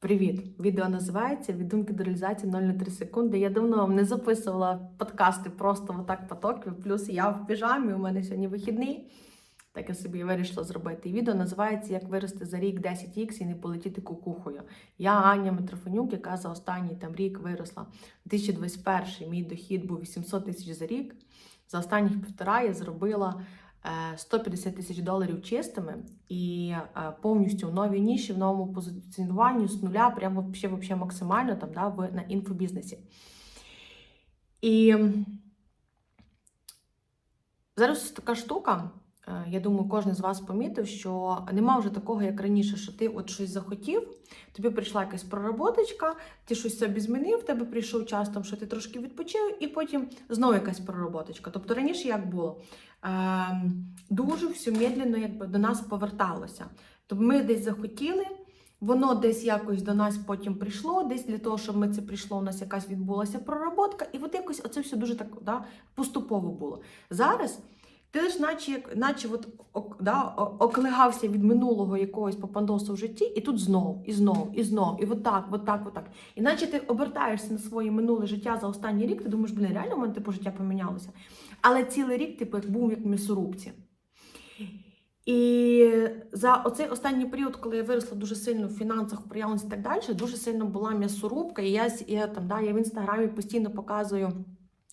Привіт! Відео називається Від думки до реалізації 0 на 3 секунди. Я давно вам не записувала подкасти просто отак потоків. Плюс я в піжамі, у мене сьогодні вихідний. Так я собі вирішила зробити. Відео називається Як вирости за рік 10х і не полетіти кукухою. Я Аня Митрофанюк, яка за останній там рік виросла. 2021 мій дохід був 800 тисяч за рік. За останніх півтора я зробила 150 тисяч доларів чистими і е, повністю в новій ніші, в новому позиціонуванні з нуля, прямо вообще, вообще максимально там, да, в, на інфобізнесі. І зараз така штука. Е, Я думаю, кожен з вас помітив, що нема вже такого, як раніше, що ти от щось захотів, тобі прийшла якась проработочка, ти щось собі змінив, тебе прийшов час, там, що ти трошки відпочив, і потім знову якась проработочка. Тобто раніше як було? Ем, дуже все медленно якби, до нас поверталося. Тобто ми десь захотіли, воно десь якось до нас потім прийшло, десь для того, щоб ми це прийшло, у нас якась відбулася проработка, і от якось оце все дуже так да, поступово було. Зараз. Ти лиш наче, як- наче от, ок, да, оклигався від минулого якогось попандосу в житті, і тут знов, і знов, і знов, і от так, от так, от так. І наче ти обертаєшся на своє минуле життя за останній рік, ти думаєш, блін, реально в мене типу життя помінялося. Але цілий рік, типу, як був як в м'ясорубці. І за оцей останній період, коли я виросла дуже сильно в фінансах, в проявленості і так далі, дуже сильно була м'ясорубка. І я, я там да, я в інстаграмі постійно показую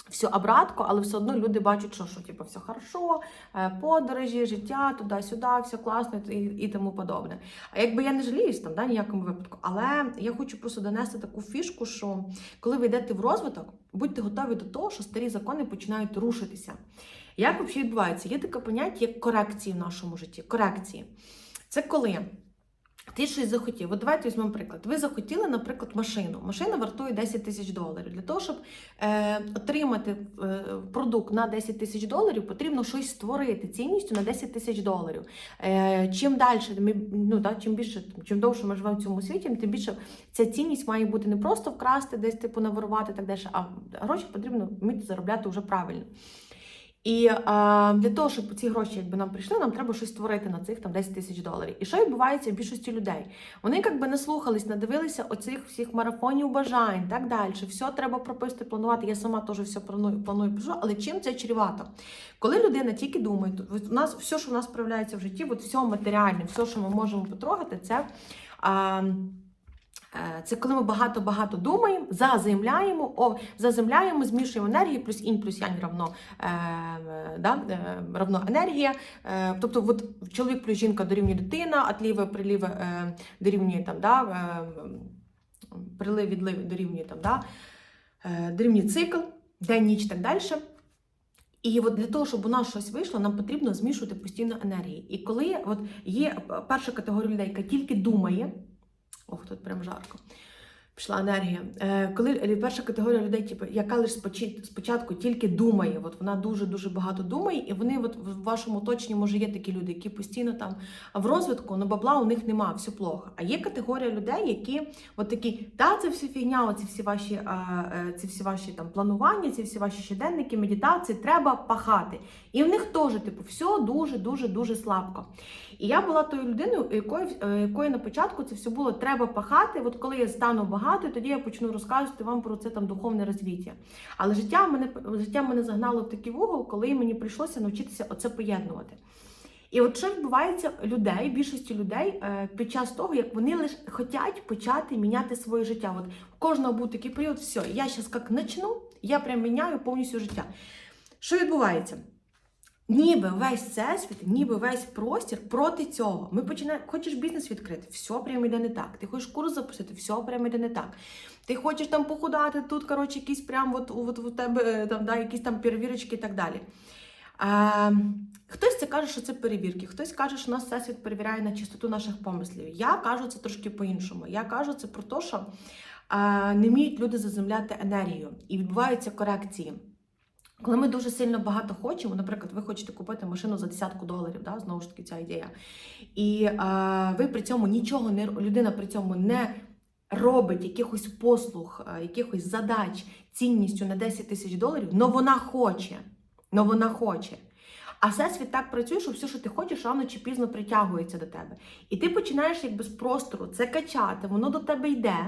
всю обратку, але все одно люди бачать, що, що типу, все хорошо, е, подорожі, життя, туди-сюди, все класно і, і тому подобне. А якби я не жаліюсь там, да, ніякому випадку, але я хочу просто донести таку фішку, що коли ви йдете в розвиток, будьте готові до того, що старі закони починають рушитися. Як взагалі відбувається? Є таке поняття, як корекції в нашому житті. Корекції. Це коли ти щось захотів. От давайте візьмемо приклад. Ви захотіли, наприклад, машину. Машина вартує 10 тисяч доларів. Для того, щоб е, отримати е, продукт на 10 тисяч доларів, потрібно щось створити цінністю на 10 тисяч доларів. Е, чим далі, ну, да, чим більше, чим довше ми живемо в цьому світі, тим більше ця цінність має бути не просто вкрасти, десь типу наворувати так далі, а гроші потрібно вміти заробляти вже правильно. І е, для того, щоб ці гроші якби нам прийшли, нам треба щось створити на цих там 10 тисяч доларів. І що відбувається в більшості людей? Вони якби не слухались, надивилися оцих всіх марафонів бажань, так далі. Все треба прописати, планувати. Я сама теж все планую, планую пишу, але чим це чрівато? Коли людина тільки думає, у нас все, що в нас проявляється в житті, от все матеріальне, все, що ми можемо потрогати, це. А, Це коли ми багато-багато думаємо, заземляємо, о, заземляємо, змішуємо енергію, плюс інь, плюс янь равно, е, е, да, е, равно енергія. Е, тобто от, чоловік плюс жінка дорівнює дитина, отліве, приліве е, дорівнює там, да, е, прилив, відлив дорівнює там, да, е, дорівнює цикл, день, ніч і так далі. І от для того, щоб у нас щось вийшло, нам потрібно змішувати постійно енергії. І коли от є перша категорія людей, яка тільки думає, Ох, тут прям жарко. Пішла енергія. Е, коли перша категорія людей, типу, яка лише спочатку тільки думає, от вона дуже-дуже багато думає, і вони от в вашому оточенні, може, є такі люди, які постійно там в розвитку, але бабла у них нема, все плохо. А є категорія людей, які от такі, та це все фігня, оці всі ваші, е, ці всі ваші там планування, ці всі ваші щоденники, медитації, треба пахати. І в них теж, типу, все дуже-дуже дуже слабко. І я була тою людиною, у якої, е, якої на початку це все було треба пахати. От коли я стану багатою, тоді я почну розказувати вам про це там духовне розвиття. Але життя мене життя мене загнало в такий вугол, коли мені прийшлося навчитися оце поєднувати. І от що відбувається людей, більшості людей е, під час того, як вони лише хочуть почати міняти своє життя. От у кожного був такий період, все, я зараз як почну, я прям міняю повністю життя. Що відбувається? Ніби весь всесвіт, ніби весь простір проти цього. Ми починаємо, хочеш бізнес відкрити, все прямо йде не так. Ти хочеш курс запустити, все прямо йде не так. Ти хочеш там похудати, тут, коротше, якісь прям от, от, у тебе е, там, да, якісь там перевірочки і так далі. А, хтось це каже, що це перевірки, хтось каже, що нас всесвіт перевіряє на чистоту наших помислів. Я кажу це трошки по-іншому. Я кажу це про те, що а, не вміють люди заземляти енергію і відбуваються корекції. Коли ми дуже сильно багато хочемо, наприклад, ви хочете купити машину за десятку доларів, да, знову ж таки, ця ідея. І е, ви при цьому нічого не людина при цьому не робить якихось послуг, якихось задач цінністю на 10 тисяч доларів, але вона хоче. Но вона хоче. А всесвіт так працює, що все, що ти хочеш, рано чи пізно притягується до тебе. І ти починаєш якби з простору це качати, воно до тебе йде.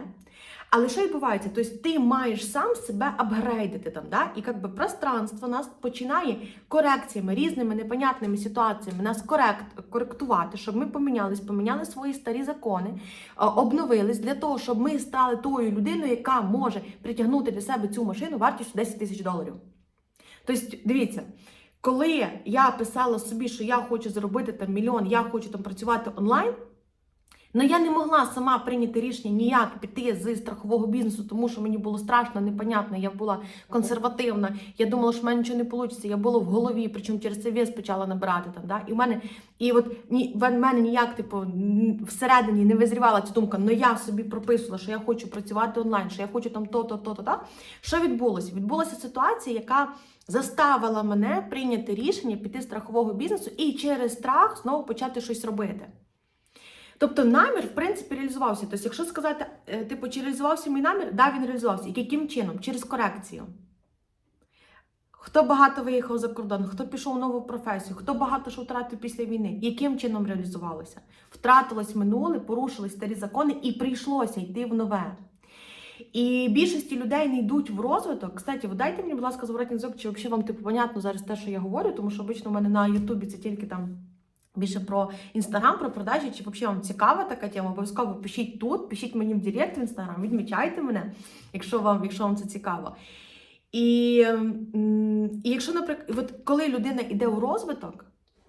Але що відбувається? Тобто ти маєш сам себе апгрейдити там, да? і якби пространство нас починає корекціями, різними непонятними ситуаціями нас корект, коректувати, щоб ми помінялись, поміняли свої старі закони, е, обновились для того, щоб ми стали тою людиною, яка може притягнути для себе цю машину вартістю 10 тисяч доларів. Тобто, дивіться. Коли я писала собі, що я хочу заробити там мільйон, я хочу там працювати онлайн, Ну я не могла сама прийняти рішення ніяк піти з страхового бізнесу, тому що мені було страшно, непонятно. Я була консервативна. Я думала, що в мене нічого не вийде. Я була в голові, причому через це вес почала набирати там. Да? І в мене, і от ні, в мене ніяк, типу, всередині не визрівала ця думка. Ну я собі прописувала, що я хочу працювати онлайн, що я хочу там то-то, то-то. Да? Що відбулося? Відбулася ситуація, яка заставила мене прийняти рішення піти страхового бізнесу і через страх знову почати щось робити. Тобто намір, в принципі, реалізувався. Тобто, якщо сказати, е, типу, чи реалізувався мій намір, да, він реалізувався. Яким чином? Через корекцію. Хто багато виїхав за кордон, хто пішов в нову професію, хто багато що втратив після війни, яким чином реалізувалося? Втратилось минуле, порушились старі закони і прийшлося йти в нове. І більшості людей не йдуть в розвиток. Кстати, ви дайте мені, будь ласка, зворотний зв'язок, чи взагалі вам типу понятно зараз те, що я говорю, тому що обично в мене на Ютубі це тільки там більше про інстаграм, про продажі, чи взагалі вам цікава така тема, обов'язково пишіть тут, пишіть мені в Директ в інстаграм, відмічайте мене, якщо вам, якщо вам це цікаво. І, і якщо, наприклад, от коли людина йде у розвиток,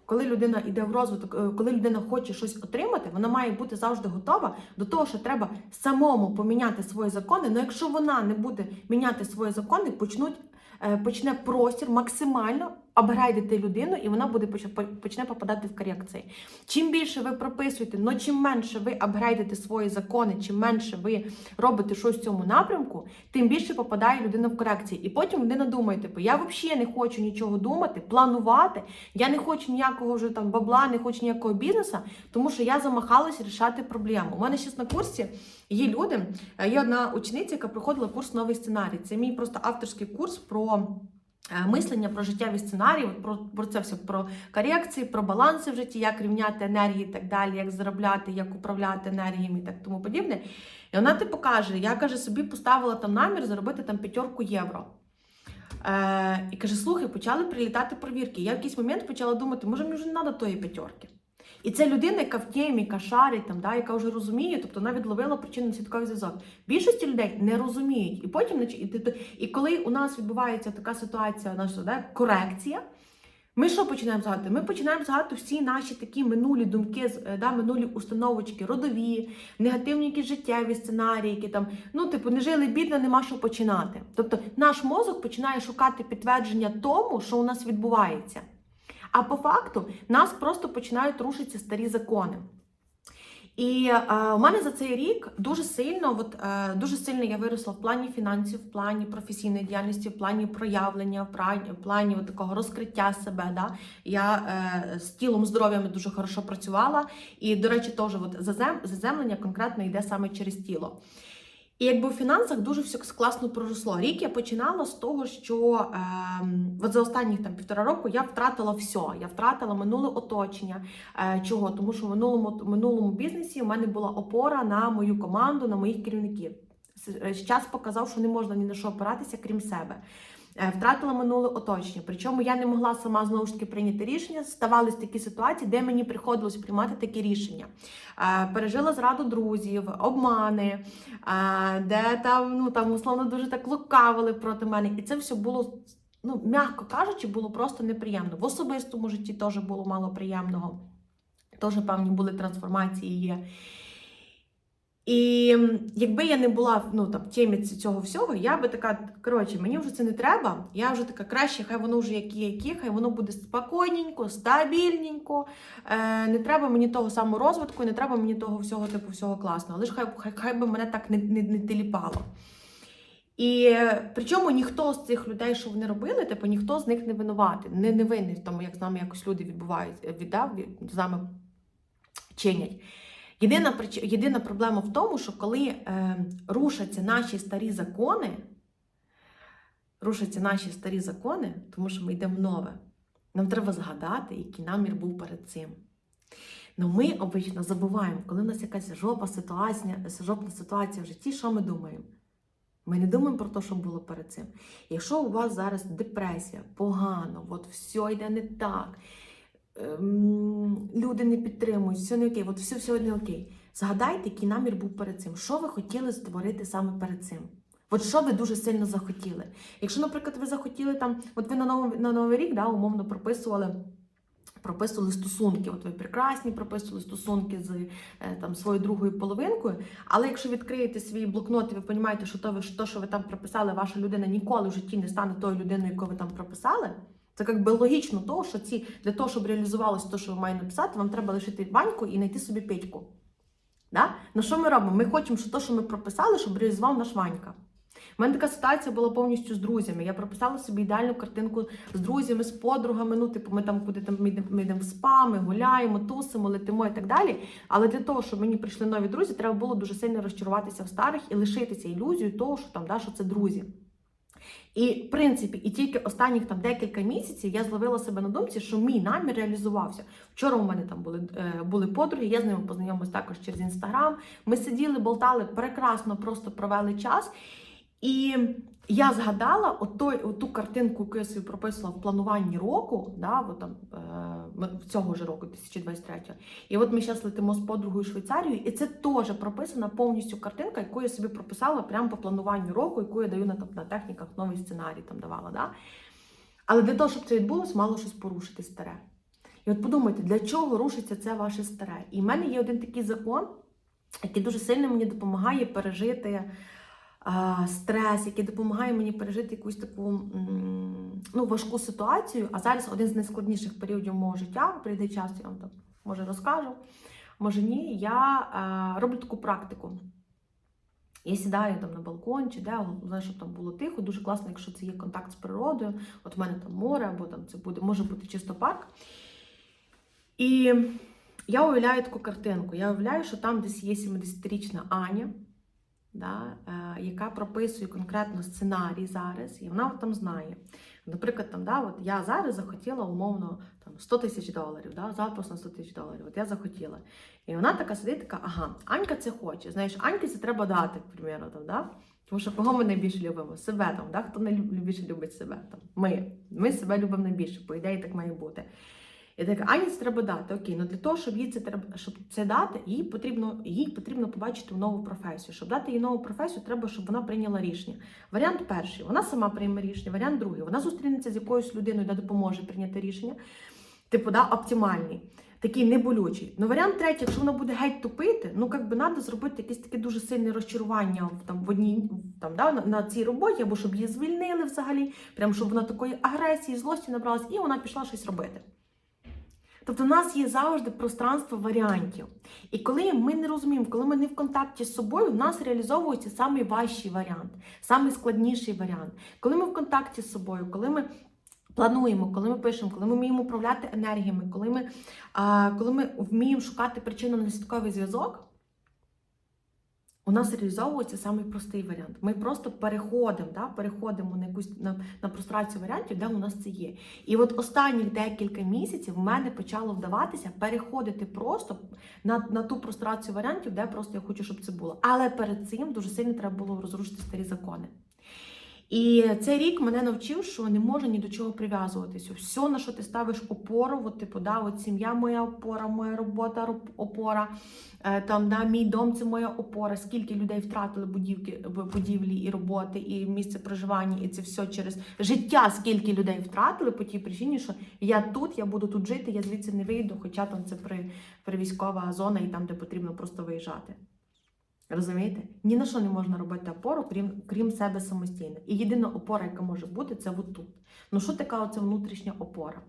коли людина йде в розвиток, е, коли людина хоче щось отримати, вона має бути завжди готова до того, що треба самому поміняти свої закони. Ну якщо вона не буде міняти свої закони, почнуть. е, Почне простір максимально апгрейдити людину, і вона буде почне попадати в корекції. Чим більше ви прописуєте, ну чим менше ви апгрейдите свої закони, чим менше ви робите щось в цьому напрямку, тим більше попадає людина в корекції. І потім людина думає, типу, я взагалі не хочу нічого думати, планувати, я не хочу ніякого вже там бабла, не хочу ніякого бізнесу, тому що я замахалась рішати проблему. У мене зараз на курсі є люди, е, є одна учениця, яка проходила курс новий сценарій. Це мій просто авторський курс про. Е, Мислення про життєві сценарії, про, про це все, про корекції, про баланси в житті, як рівняти енергії і так далі, як заробляти, як управляти енергіями і так тому подібне. І вона типу каже: я каже, собі поставила там намір заробити там п'ятерку євро. Е, і каже: слухай, почали прилітати провірки. Я в якийсь момент почала думати, може мені вже не треба тої п'ятерки. І це людина, яка в темі, яка шарить, там, да, яка вже розуміє, тобто вона відловила причинно-слідковий зв'язок. Більшості людей не розуміють. І потім і, і коли у нас відбувається така ситуація, наша да, корекція. Ми що починаємо згадувати? Ми починаємо згадувати всі наші такі минулі думки, е, да, минулі установочки, родові, негативні якісь життєві сценарії, які там, ну, типу, не жили бідно, нема що починати. Тобто наш мозок починає шукати підтвердження тому, що у нас відбувається. А по факту нас просто починають рушитися старі закони. І е, у мене за цей рік дуже сильно, от, е, дуже сильно я виросла в плані фінансів, в плані професійної діяльності, в плані проявлення, в плані, в плані от такого розкриття себе. Да? Я е, з тілом, здоров'ям дуже хорошо працювала. І, до речі, теж от зазем, заземлення конкретно йде саме через тіло. І якби в фінансах дуже все класно проросло. Рік я починала з того, що ем, от за останні там півтора року я втратила все. Я втратила минуле оточення. Е, чого? Тому що в минулому, минулому бізнесі у мене була опора на мою команду, на моїх керівників. Е, Час показав, що не можна ні на що опиратися, крім себе. Е, Втратила минуле оточення. Причому я не могла сама знову ж таки прийняти рішення. Ставались такі ситуації, де мені приходилось приймати такі рішення. Е, Пережила зраду друзів, обмани, е, де там, ну там условно дуже так лукавили проти мене. І це все було, ну, м'яко кажучи, було просто неприємно. В особистому житті теж було мало приємного. Теж певні були трансформації є. І якби я не була ну, там, в темі цього всього, я би така, коротше, мені вже це не треба. Я вже така краще, хай воно вже як є, як є, хай воно буде спокійненько, стабільненько. Е, не треба мені того саморозвитку, не треба мені того всього, типу, всього класного. Лише хай, хай, хай би мене так не, не, не теліпало. І е, причому ніхто з цих людей, що вони робили, типу, ніхто з них не винуватий, не, не винний тому, як з нами якось люди відбувають, віддав, від- з нами чинять. Єдина, єдина проблема в тому, що коли е, рушаться наші старі закони, рушаться наші старі закони, тому що ми йдемо в нове. Нам треба згадати, який намір був перед цим. Ну ми обично забуваємо, коли в нас якась жопа ситуація, жопна ситуація в житті, що ми думаємо? Ми не думаємо про те, що було перед цим. Якщо у вас зараз депресія, погано, от все йде не так, люди не підтримують, все не окей, от все, не окей. Згадайте, який намір був перед цим. Що ви хотіли створити саме перед цим? От що ви дуже сильно захотіли? Якщо, наприклад, ви захотіли там, от ви на новий, на новий рік да, умовно прописували. Прописували стосунки, от ви прекрасні, прописували стосунки з е, там своєю другою половинкою. Але якщо відкриєте свій блокнот і ви розумієте, що то, що ви там прописали, ваша людина ніколи в житті не стане тою людиною, яку ви там прописали. Це як би логічно того, що ці для того, щоб реалізувалося те, що ви маєте написати, вам треба лишити баньку і знайти собі петьку. Да? Ну що ми робимо? Ми хочемо, що те, що ми прописали, щоб реалізував наш Ванька. У мене така ситуація була повністю з друзями. Я прописала собі ідеальну картинку з друзями, з подругами. Ну, типу, ми там куди там ми йдемо в спа, ми гуляємо, тусимо, летимо і так далі. Але для того, щоб мені прийшли нові друзі, треба було дуже сильно розчаруватися в старих і лишитися ілюзією того, що там да, що це друзі. І в принципі, і тільки останніх там декілька місяців я зловила себе на думці, що мій намір реалізувався. Вчора у мене там були, е, були подруги, я з ними познайомилась також через інстаграм. Ми сиділи, болтали, прекрасно просто провели час. І я згадала отой, оту картинку, яку я собі прописала в плануванні року, да, от там, е, цього ж року, 2023. І от ми зараз летимо з подругою в Швейцарію, і це теж прописана повністю картинка, яку я собі прописала прямо по плануванню року, яку я даю на, там, на техніках новий сценарій там давала. Да? Але для того, щоб це відбулося, мало щось порушити старе. І от подумайте, для чого рушиться це ваше старе? І в мене є один такий закон, який дуже сильно мені допомагає пережити стрес, який допомагає мені пережити якусь таку ну, важку ситуацію. А зараз один з найскладніших періодів мого життя, прийде час, я вам там може розкажу, може ні. Я роблю таку практику. Я сідаю там на балкон чи де, головне, щоб там було тихо. Дуже класно, якщо це є контакт з природою. От в мене там море, або там це буде, може бути чисто парк. І я уявляю таку картинку. Я уявляю, що там десь є 70-річна Аня, да, е, яка прописує конкретно сценарій зараз, і вона там знає. Наприклад, там, да, от я зараз захотіла умовно там, 100 тисяч доларів, да, запис на 100 тисяч доларів. От я захотіла. І вона така сидить, така, ага, Анька це хоче. Знаєш, Аньки це треба дати, к там, да? Тому що кого ми найбільше любимо? Себе там, да? хто найбільше любить себе? Там, Ми. Ми себе любимо найбільше, по ідеї так має бути. І так, Ані це треба дати. Окей, ну для того, щоб їй це треба, щоб це дати, їй потрібно, їй потрібно побачити нову професію. Щоб дати їй нову професію, треба, щоб вона прийняла рішення. Варіант перший, вона сама прийме рішення. Варіант другий, вона зустрінеться з якоюсь людиною, яка допоможе прийняти рішення. Типу, да, оптимальний, такий неболючий. Ну, варіант третій, якщо вона буде геть тупити, ну як би треба зробити якесь таке дуже сильне розчарування там, в одній там, да, на, на цій роботі, або щоб її звільнили взагалі, прямо щоб вона такої агресії, злості набралась, і вона пішла щось робити. Тобто, у нас є завжди пространство варіантів. І коли ми не розуміємо, коли ми не в контакті з собою, в нас реалізовується найважчий варіант, найскладніший варіант. Коли ми в контакті з собою, коли ми плануємо, коли ми пишемо, коли ми вміємо управляти енергіями, коли ми, а, коли ми вміємо шукати причинно-наслідковий зв'язок, у нас реалізовується самий простий варіант. Ми просто переходимо, да, переходимо на якусь на, на прострацію варіантів, де у нас це є. І от останні декілька місяців в мене почало вдаватися переходити просто на, на ту прострацію варіантів, де просто я хочу, щоб це було. Але перед цим дуже сильно треба було розрушити старі закони. І цей рік мене навчив, що не можна ні до чого прив'язуватися. Все, на що ти ставиш опору, от, типу, да, от сім'я моя опора, моя робота роб- опора, е, там, да, мій дом це моя опора. Скільки людей втратили будівки, будівлі і роботи, і місце проживання, і це все через життя, скільки людей втратили по тій причині, що я тут, я буду тут жити, я звідси не вийду, хоча там це при, при військова зона і там, де потрібно просто виїжджати. Розумієте? Ні на що не можна робити опору, крім, крім себе самостійно. І єдина опора, яка може бути, це от тут. Ну що така оця внутрішня опора?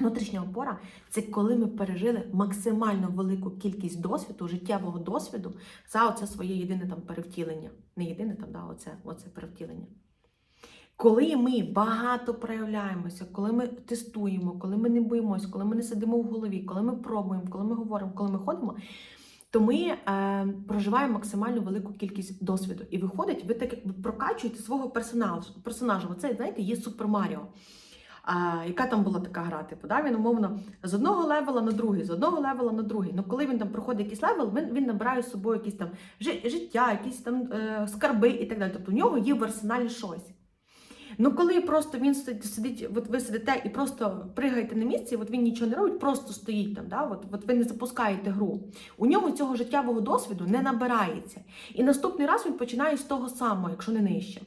Внутрішня опора це коли ми пережили максимально велику кількість досвіду, життєвого досвіду за оце своє єдине там перевтілення. Не єдине там, да, оце, оце перевтілення. Коли ми багато проявляємося, коли ми тестуємо, коли ми не боїмося, коли ми не сидимо в голові, коли ми пробуємо, коли ми говоримо, коли ми ходимо, то ми е, проживаємо максимально велику кількість досвіду. І виходить, ви так прокачуєте свого персонажа. персонажа. Оце, знаєте, є Супер Маріо. А, яка там була така гра? Типу, да? він умовно з одного левела на другий, з одного левела на другий. Ну, коли він там проходить якийсь левел, він, він набирає з собою якісь там життя, якісь там е, скарби і так далі. Тобто в нього є в арсеналі щось. Ну, коли просто він сидить, от ви сидите і просто пригаєте на місці, от він нічого не робить, просто стоїть там, да? от, от ви не запускаєте гру. У нього цього життєвого досвіду не набирається. І наступний раз він починає з того самого, якщо не нижче.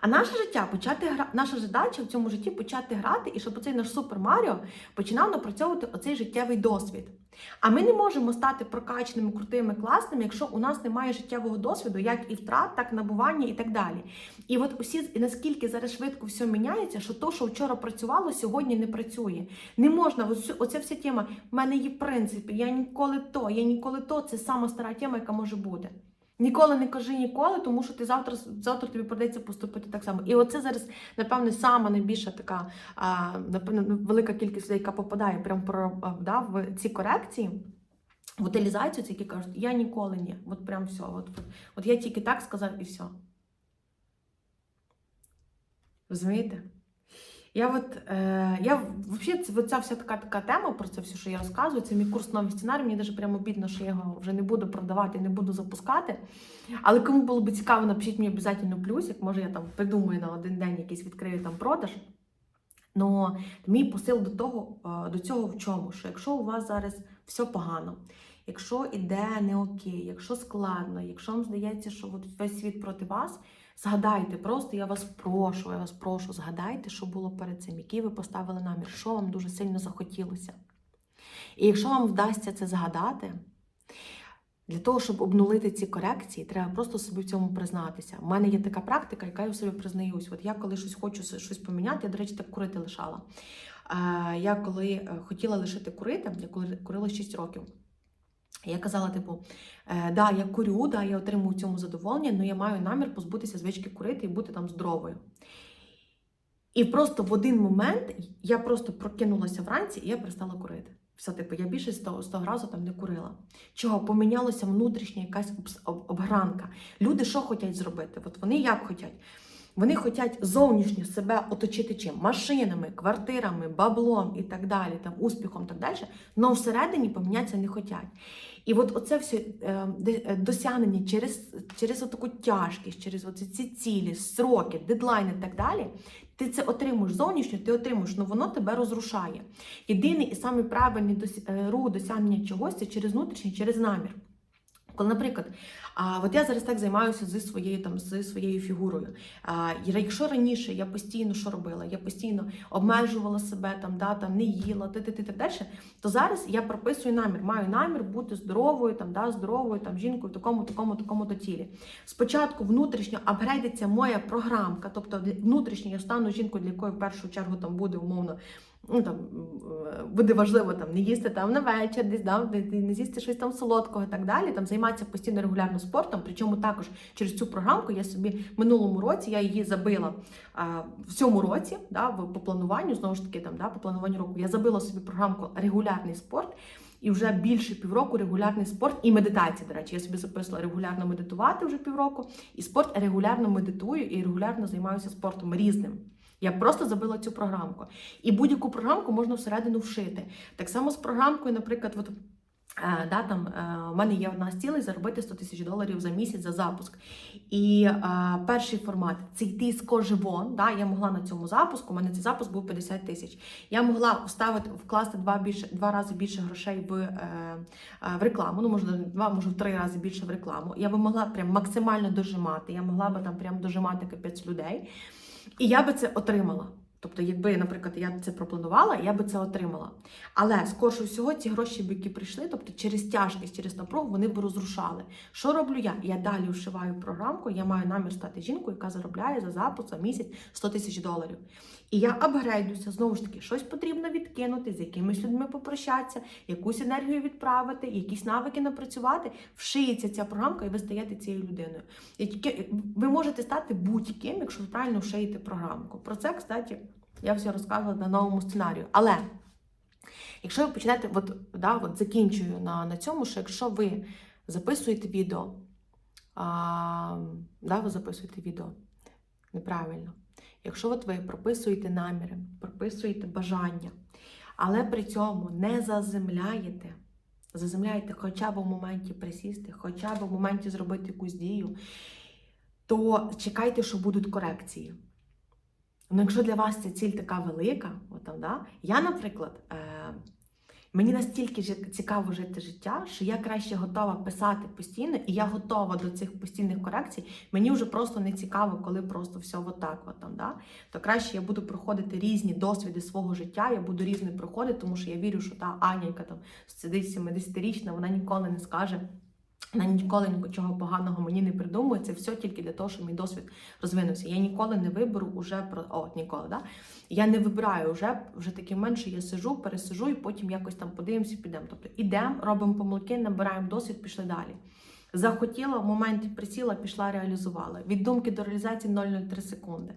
А наше життя почати гра... наша задача в цьому житті почати грати, і щоб оцей наш Супер Маріо починав напрацьовувати оцей життєвий досвід. А ми не можемо стати прокаченими, крутими, класними, якщо у нас немає життєвого досвіду, як і втрат, так і набування і так далі. І от усі і наскільки зараз швидко все міняється, що то, що вчора працювало, сьогодні не працює. Не можна, оця вся тема. в мене є принципи, я ніколи то, я ніколи то. Це сама стара тема, яка може бути. Ніколи не кажи ніколи, тому що ти завтра завтра тобі придеться поступити так само. І оце зараз, напевне, сама найбільша така а, напевно, велика кількість людей, яка попадає прямо про да, в ці корекції. В утилізацію, це які кажуть, я ніколи ні. От прям все. От, от я тільки так сказав і все. Розумієте? Я от, е, я взагалі, це, ця вся така, така тема про це все, що я розказую, це мій курс новий сценарій. Мені дуже прямо бідно, що я його вже не буду продавати, не буду запускати. Але кому було б цікаво, напишіть мені обов'язково плюсик. Може, я там придумаю на один день якийсь відкрию там продаж. Ну, мій посил до того, е, до цього в чому? Що якщо у вас зараз все погано, якщо іде не окей, якщо складно, якщо вам здається, що от весь світ проти вас, згадайте просто, я вас прошу, я вас прошу, згадайте, що було перед цим, який ви поставили намір, що вам дуже сильно захотілося. І якщо вам вдасться це згадати, для того, щоб обнулити ці корекції, треба просто собі в цьому признатися. У мене є така практика, яка я в собі признаюсь. От я коли щось хочу щось поміняти, я, до речі, так курити лишала. Е, Я коли е, хотіла лишити курити, я коли курила 6 років. Я казала, типу, е, да, я курю, да, я отримую цьому задоволення, але я маю намір позбутися звички курити і бути там здоровою. І просто в один момент я просто прокинулася вранці і я перестала курити. Все, типу, я більше з того, з того разу там не курила. Чого? Помінялася внутрішня якась обгранка. Люди що хочуть зробити? От вони як хочуть? Вони хочуть зовнішньо себе оточити чим? Машинами, квартирами, баблом і так далі, там, успіхом і так далі, але всередині помінятися не хочуть. І от оце все е, е, досягнення через, через таку тяжкість, через оці ці цілі, сроки, дедлайни і так далі, ти це отримуєш зовнішньо, ти отримуєш, але воно тебе розрушає. Єдиний і самий правильний е, рух досягнення чогось це через внутрішній, через намір. Коли, наприклад, а, от я зараз так займаюся зі своєю там зі своєю фігурою. А, якщо раніше я постійно що робила, я постійно обмежувала себе, там, да, там, не їла, ти, ти, ти, так далі, то зараз я прописую намір. Маю намір бути здоровою, там, да, здоровою там, жінкою такому, такому, такому то тілі. Спочатку внутрішньо апгрейдиться моя програмка, тобто внутрішньо я стану жінкою, для якої в першу чергу там буде умовно. Ну, там, е, буде важливо там, не їсти там на вечір, десь да, не, з'їсти щось там солодкого і так далі. Там займатися постійно регулярно спортом. Причому також через цю програмку я собі в минулому році я її забила а, в цьому році, да, по плануванню, знову ж таки, там, да, по плануванню року, я забила собі програмку регулярний спорт. І вже більше півроку регулярний спорт і медитація. До речі, я собі записала регулярно медитувати вже півроку, і спорт регулярно медитую і регулярно займаюся спортом різним. Я просто забила цю програмку. І будь-яку програмку можна всередину вшити. Так само з програмкою, наприклад, от, е, да, там, е, у мене є одна з цілей заробити 100 тисяч доларів за місяць за запуск. І е, перший формат це йти з коживон. Да, я могла на цьому запуску, у мене цей запуск був 50 тисяч. Я могла вставити, вкласти два, більше, два рази більше грошей в, е, е, в рекламу, ну, може, два, може, в три рази більше в рекламу. Я би могла прям максимально дожимати. Я могла би там прям дожимати капець людей. І я би це отримала. Тобто, якби, наприклад, я це пропланувала, я би це отримала. Але скорше всього ці гроші, які прийшли, тобто через тяжкість, через напругу, вони б розрушали. Що роблю я? Я далі вшиваю програмку, я маю намір стати жінкою, яка заробляє за запуск за місяць 100 тисяч доларів. І я апгрейдуся, знову ж таки, щось потрібно відкинути, з якимись людьми попрощатися, якусь енергію відправити, якісь навики напрацювати. Вшиється ця програмка, і ви стаєте цією людиною. Тільки- Ви можете стати будь-ким, якщо ви правильно вшиєте програмку. Про це, кстати, я все розказувала на новому сценарію. Але якщо ви почнете, от, да, от закінчую на, на цьому, що якщо ви записуєте відео, а, да, ви записуєте відео неправильно. Якщо от ви прописуєте наміри, прописуєте бажання, але при цьому не заземляєте, заземляєте хоча б в моменті присісти, хоча б в моменті зробити якусь дію, то чекайте, що будуть корекції. Ну, якщо для вас ця ціль така велика, от там, да? я, наприклад, е, мені настільки ж цікаво жити життя, що я краще готова писати постійно, і я готова до цих постійних корекцій. Мені вже просто не цікаво, коли просто все отак, от там, да? то краще я буду проходити різні досвіди свого життя, я буду різні проходити, тому що я вірю, що та Аня, яка там сидить 70-річна, вона ніколи не скаже. Вона ніколи нічого поганого мені не придумує. Це все тільки для того, щоб мій досвід розвинувся. Я ніколи не виберу уже про о, ніколи, да? Я не вибираю вже вже такий момент, що я сижу, пересижу і потім якось там подивимося, підемо. Тобто ідемо, робимо помилки, набираємо досвід, пішли далі. Захотіла в моменті присіла, пішла, реалізувала. Від думки до реалізації 0,03 секунди.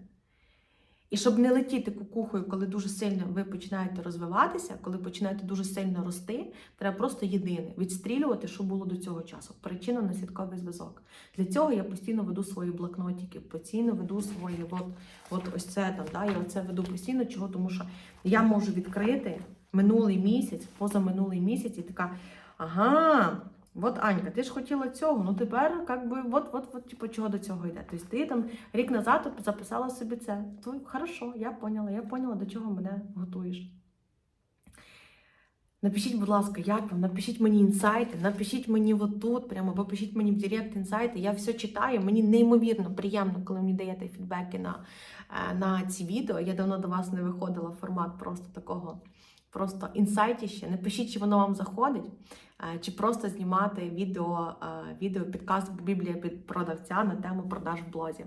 І щоб не летіти кукухою, коли дуже сильно ви починаєте розвиватися, коли починаєте дуже сильно рости, треба просто єдине відстрілювати, що було до цього часу. Причинно наслідковий зв'язок. Для цього я постійно веду свої блокнотики, постійно веду свої, от, от ось це там, да, я оце веду постійно. Чого? Тому що я можу відкрити минулий місяць, позаминулий місяць, і така, ага. От Анька, ти ж хотіла цього, ну тепер как би, от, от, от, типу, чого до цього йде. Тобто ти там рік назад записала собі це. То хорошо, я поняла, я поняла, до чого мене готуєш. Напишіть, будь ласка, як вам, напишіть мені інсайти, напишіть мені отут, прямо або пишіть мені в Директ інсайти. Я все читаю. Мені неймовірно приємно, коли мені даєте фідбеки на, е, на ці відео. Я давно до вас не виходила в формат просто такого. Просто інсайтіще. Напишіть, чи воно вам заходить, е, чи просто знімати відео, е, відео підкаст Біблія під продавця на тему продаж в блозі.